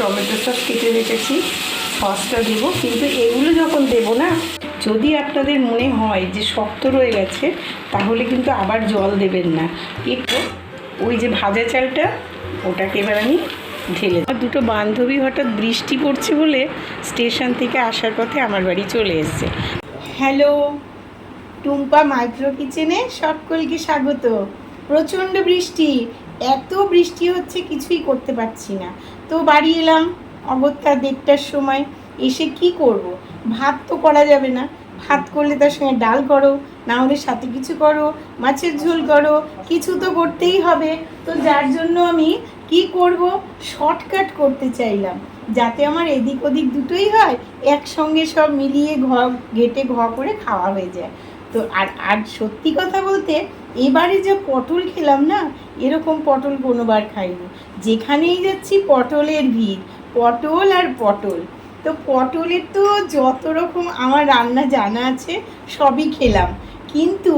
Tomato sauce কেটে রেখেছি, সসটা দেবো, কিন্তু এগুলো যখন দেবো না, যদি আপনাদের মনে হয় যে শক্ত রয়ে গেছে, তাহলে কিন্তু আবার জল দেবেন না। একটু ওই যে ভাজা চালটা, ওটাকে এবার আমি ঢেলে আমার দুটো বান্ধবী হঠাৎ বৃষ্টি পড়ছে বলে স্টেশন থেকে আসার পথে আমার বাড়ি চলে এসছে। হ্যালো, টুম্পা মাইক্রো কিচেনে সকলকে স্বাগত। প্রচণ্ড বৃষ্টি এত বৃষ্টি হচ্ছে, কিছুই করতে পারছি না। তো বাড়ি এলাম অগত্যা দেড়টার সময়, এসে কি করব? ভাত তো করা যাবে না। ভাত করলে তার সঙ্গে ডাল করো, না হলে সাথে কিছু করো, মাছের ঝোল করো, কিছু তো করতেই হবে। তো যার জন্য আমি কি করব? শর্টকাট করতে চাইলাম, যাতে আমার এদিক ওদিক দুটোই হয়, একসঙ্গে সব মিলিয়ে ঘ, ঘেটে ঘ করে খাওয়া হয়ে যায়। তো আর আর সত্যি কথা বলতে, এবারে যে পটল খেলাম না, এরকম পটল কোনোবার খাইনি। যেখানেই যাচ্ছি পটলের ভিড়, পটল আর পটল। তো পটলের তো যত রকম আমার রান্না জানা আছে, সবই খেলাম। কিন্তু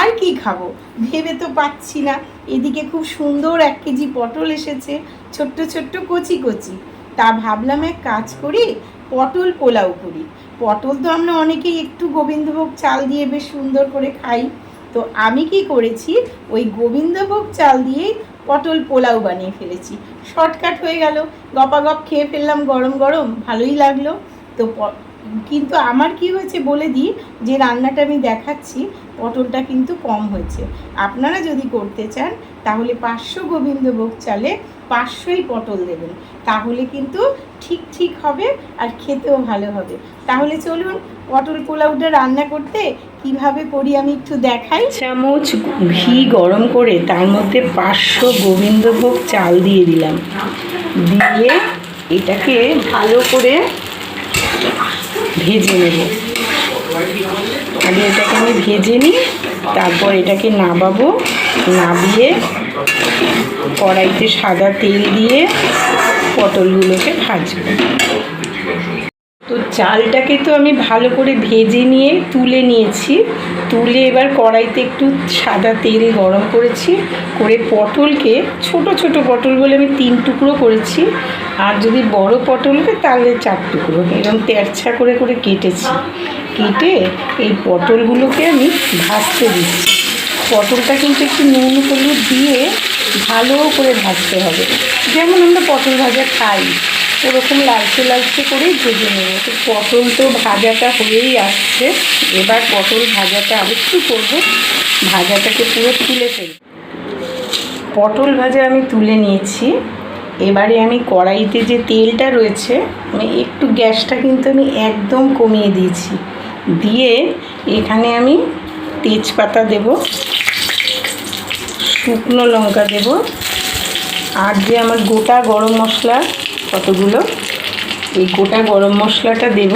আর কি খাব? ভেবে তো পাচ্ছি না। এদিকে খুব সুন্দর এক কেজি পটল এসেছে, ছোট্ট ছোট্ট কচি কচি। তা ভাবলাম এক কাজ করি পটল পোলাও করি। পটল তো আমরা অনেকেই একটু গোবিন্দভোগ চাল দিয়ে বেশ সুন্দর করে খাই। তো আমি কি করেছি, ওই গোবিন্দভোগ চাল দিয়েই পটল পোলাও বানিয়ে ফেলেছি। শর্টকাট হয়ে গেল, গপাগপ খেয়ে ফেললাম গরম গরম, ভালোই লাগল। তো কিন্তু আমার কি হয়েছে বলে দিই, যে রান্নাটা আমি দেখাচ্ছি, পটলটা কিন্তু কম হয়েছে। আপনারা যদি করতে চান, তাহলে পাঁচশো গোবিন্দভোগ চালে পাঁচশোই পটল দেবেন। তাহলে কিন্তু ঠিক ঠিক হবে আর খেতেও ভালো হবে। তাহলে চলুন পটল পোলাওটা রান্না করতে কীভাবে করি আমি একটু দেখাই। চামচ ঘি গরম করে তার মধ্যে পাঁচশো গোবিন্দভোগ চাল দিয়ে দিলাম। দিয়ে এটাকে ভালো করে ভেজে নেব। আগে এটাকে আমি ভেজে নিই তারপর এটাকে নাবাবো, নাবিয়ে কড়াইতে সাদা তেল দিয়ে পটলগুলোকে ভাজবো। তো চালটাকে তো আমি ভালো করে ভেজে নিয়ে তুলে নিয়েছি। তুলে এবার কড়াইতে একটু সাদা তেল গরম করেছি। করে পটলকে ছোট ছোট পটল বলে আমি তিন টুকরো করেছি। আর যদি বড় পটল হয়, তাহলে চার টুকরো। এরকম তেরছা করে করে কেটেছি। কেটে এই পটলগুলোকে আমি ভাজতে দিচ্ছি। পটলটা কিন্তু একটু নুন হলুদ দিয়ে ভালো করে ভাজতে হবে। যেমন আমরা পটল ভাজা খাই। ওরকম লালচে লালচে করেই ভেজে নেব। তো পটল তো ভাজাটা হয়েই আসছে। এবার পটল ভাজাটা আরেকটু করব। ভাজাটাকে পুরো তুলে ফেলব। পটল ভাজা আমি তুলে নিয়েছি। এবারে আমি কড়াইতে যে তেলটা রয়েছে আমি একটু গ্যাসটা কিন্তু আমি একদম কমিয়ে দিয়েছি। দিয়ে এখানে আমি তেজপাতা দেব, শুকনো লঙ্কা দেব, আর যে আমার গোটা গরম মশলা কতগুলো? এই গোটা গরম মশলাটা দেব।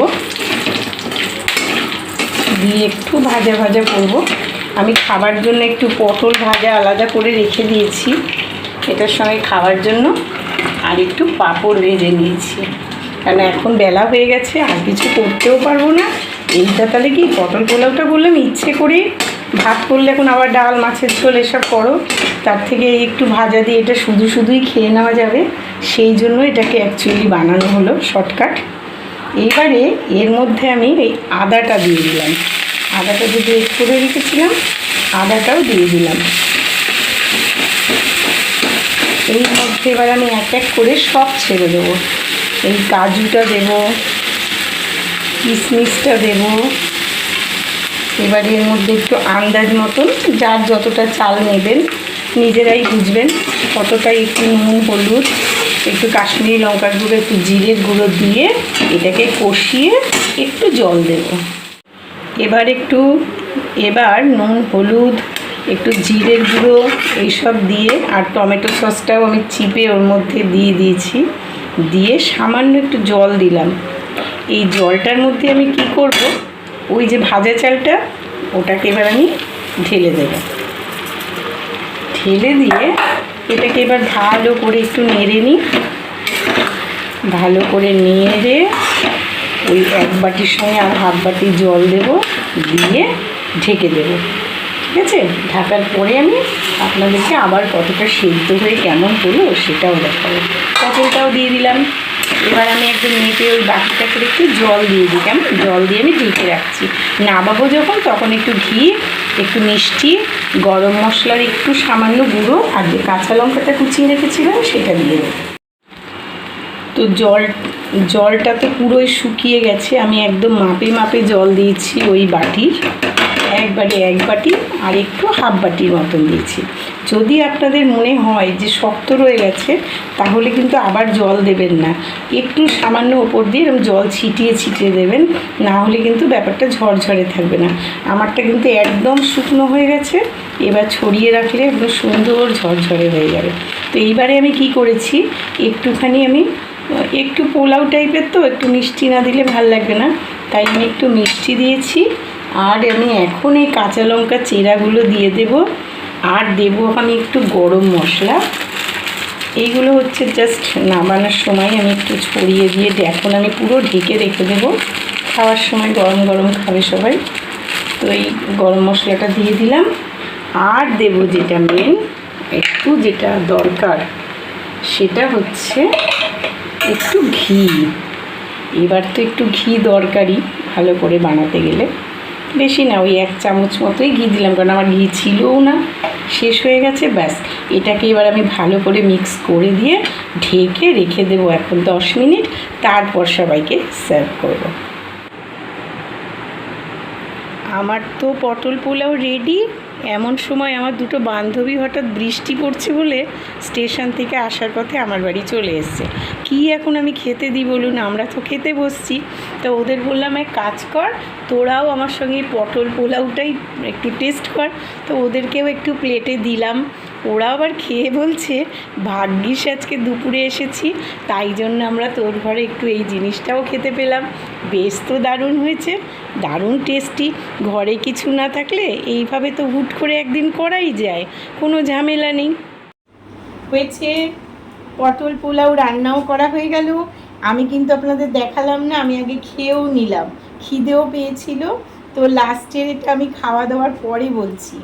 দিয়ে একটু ভাজা ভাজা করব। আমি খাবার জন্য একটু পটল ভাজা আলাদা করে রেখে দিয়েছি। এটার সঙ্গে খাওয়ার জন্য আর একটু পাঁপড় ভেজে নিয়েছি। কারণ এখন বেলা হয়ে গেছে, আর কিছু করতেও পারব না। এইটা তাহলে কি পটল পোলাওটা বললাম? ইচ্ছে করে ভাত করলে এখন আবার ডাল, মাছের ঝোল এসব করো। তার থেকে একটু ভাজা দিয়ে এটা শুধু শুধুই খেয়ে নেওয়া যাবে। সেই জন্য এটাকে অ্যাকচুয়ালি বানানো হলো শর্টকাট এবারে এর মধ্যে আমি এই আদাটা দিয়ে দিলাম। আদাটা যে বেশ করে রেখেছিলাম, আদাটাও দিয়ে দিলাম। এই মধ্যে এবার আমি এক এক করে সব ছেড়ে দেবো। এই কাজুটা দেবো, কিশমিশটা দেবো এবার এর মধ্যে একটু আন্দাজ মতন, যার যতটা চাল নেবেন, নিজেরাই বুঝবেন ততটাই একটু নুন, হলুদ, একটু কাশ্মীরি লঙ্কার গুঁড়ো, একটু জিরের গুঁড়ো দিয়ে এটাকে কষিয়ে একটু জল দেব। এবার একটু, এবার নুন, হলুদ, একটু জিরের গুঁড়ো এইসব দিয়ে, আর টমেটো সসটাও আমি চিপে ওর মধ্যে দিয়ে দিয়েছি। দিয়ে সামান্য একটু জল দিলাম। এই জলটার মধ্যে আমি কি করব? ওই যে ভাজা চালটা, ওটাকে এবার আমি ঢেলে দেব। ঢেলে দিয়ে এটাকে এবার ভালো করে একটু নেড়ে নিই। ভালো করে নেড়ে ওই এক বাটির সঙ্গে আর হাফ বাটি জল দেব, দিয়ে ঢেকে দেবো। ঠিক আছে? ঢাকার পরে আমি আপনাদেরকে আবার কতটা সেদ্ধ হয়ে কেমন হলো সেটাও দেখাবো। নারকেলটাও দিয়ে দিলাম। এবার আমি একদম মেপে ওই বাটিটা করে একটু জল দিয়ে দিই। কেমন? জল দিয়ে আমি ঢেকে রাখছি। নামাবো যখন, তখন একটু ঘি, একটু মিষ্টি, গরম মশলার একটু সামান্য গুঁড়ো, আর যে কাঁচা লঙ্কাটা কুচিয়ে রেখেছিলাম সেটা দিয়ে দেবো। তো জল, জলটা তো পুরোই শুকিয়ে গেছে। আমি একদম মাপে মাপে জল দিয়েছি ওই বাটির। একবারে এক বাটি আর একটু হাফ বাটির মতন দিয়েছি। যদি আপনাদের মনে হয় যে শক্ত রয়ে গেছে, তাহলে কিন্তু আবার জল দেবেন না। একটু সামান্য ওপর দিয়ে এরকম জল ছিটিয়ে ছিটিয়ে দেবেন, না হলে কিন্তু ব্যাপারটা ঝরঝরে থাকবে না। আমারটা কিন্তু একদম শুকনো হয়ে গেছে, এবার ছড়িয়ে রাখলে একদম সুন্দর ঝরঝরে হয়ে যাবে। তো এইবারে আমি কি করেছি, একটুখানি আমি, একটু পোলাও টাইপের তো, একটু মিষ্টি না দিলে ভালো লাগবে না। তাই আমি একটু মিষ্টি দিয়েছি আর আমি এখন এই কাঁচা লঙ্কা চেরাগুলো দিয়ে দেব। আর দেব আমি একটু গরম মশলা। এইগুলো হচ্ছে জাস্ট নামানোর সময় আমি একটু ছড়িয়ে দিয়ে এখন আমি পুরো ঢেকে রেখে দেবো। খাওয়ার সময় গরম গরম খাবে সবাই। তো এই গরম মশলাটা দিয়ে দিলাম। আর দেব যেটা মেন একটু যেটা দরকার, সেটা হচ্ছে একটু ঘি। এবার তো একটু ঘি দরকারই ভালো করে বানাতে গেলে। বেশি না, ওই এক চামচ মতোই ঘি দিলাম, কারণ আমার ঘি ছিলও না। শেষ হয়ে গেছে, ব্যাস। এটাকে এবার আমি ভালো করে মিক্স করে দিয়ে ঢেকে রেখে দেবো এখন দশ মিনিট। তারপর সবাইকে সার্ভ করব। আমার তো পটল পোলাও রেডি এমন সময় আমার দুটো বান্ধবী হঠাৎ বৃষ্টি পড়ছে বলে স্টেশন থেকে আসার পথে আমার বাড়ি চলে এসছে। কি এখন আমি খেতে দিই বলুন? আমরা তো খেতে বসছি। তো ওদের বললাম, এক কাজ কর, তোরাও আমার সঙ্গে পটল পোলাওটাই একটু টেস্ট কর। তো ওদেরকেও একটু প্লেটে দিলাম। ওরা আবার খেয়ে বলছে, ভাগ্যিস আজকে দুপুরে এসেছি, তাই জন্য আমরা তোর ঘরে একটু এই জিনিসটাও খেতে পেলাম। বেশ তো দারুণ হয়েছে, দারুণ টেস্টি। ঘরে কিছু না থাকলে এইভাবে তো হুট করে একদিন করাই যায়, কোনো ঝামেলা নেই। হয়েছে, পটল পোলাও রান্নাও করা হয়ে গেল। আমি কিন্তু আপনাদের দেখালাম না, আমি আগে খেয়েও নিলাম। খিদেও পেয়েছিল। তো লাস্টের এটা আমি খাওয়া দাওয়ার পরে বলছি।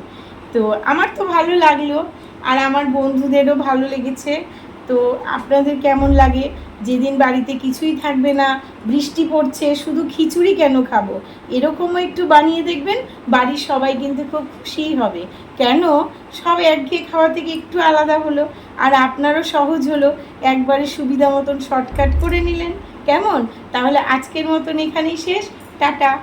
তো আমার তো ভালো লাগল। আর আমার বন্ধুদেরও ভালো লেগেছে। তো আপনাদের কেমন লাগে? যেদিন বাড়িতে কিছুই থাকবে না, বৃষ্টি পড়ছে, শুধু খিচুড়ি কেন খাব? এরকমও একটু বানিয়ে দেখবেন, বাড়ির সবাই কিন্তু খুব খুশিই হবে। কেন? সব একঘেয়ে খাওয়া থেকে একটু আলাদা হলো, আর আপনারও সহজ হলো, একবারে সুবিধা মতন শর্টকাট করে নিলেন। কেমন? তাহলে আজকের মতন এখানেই শেষ। টাটা!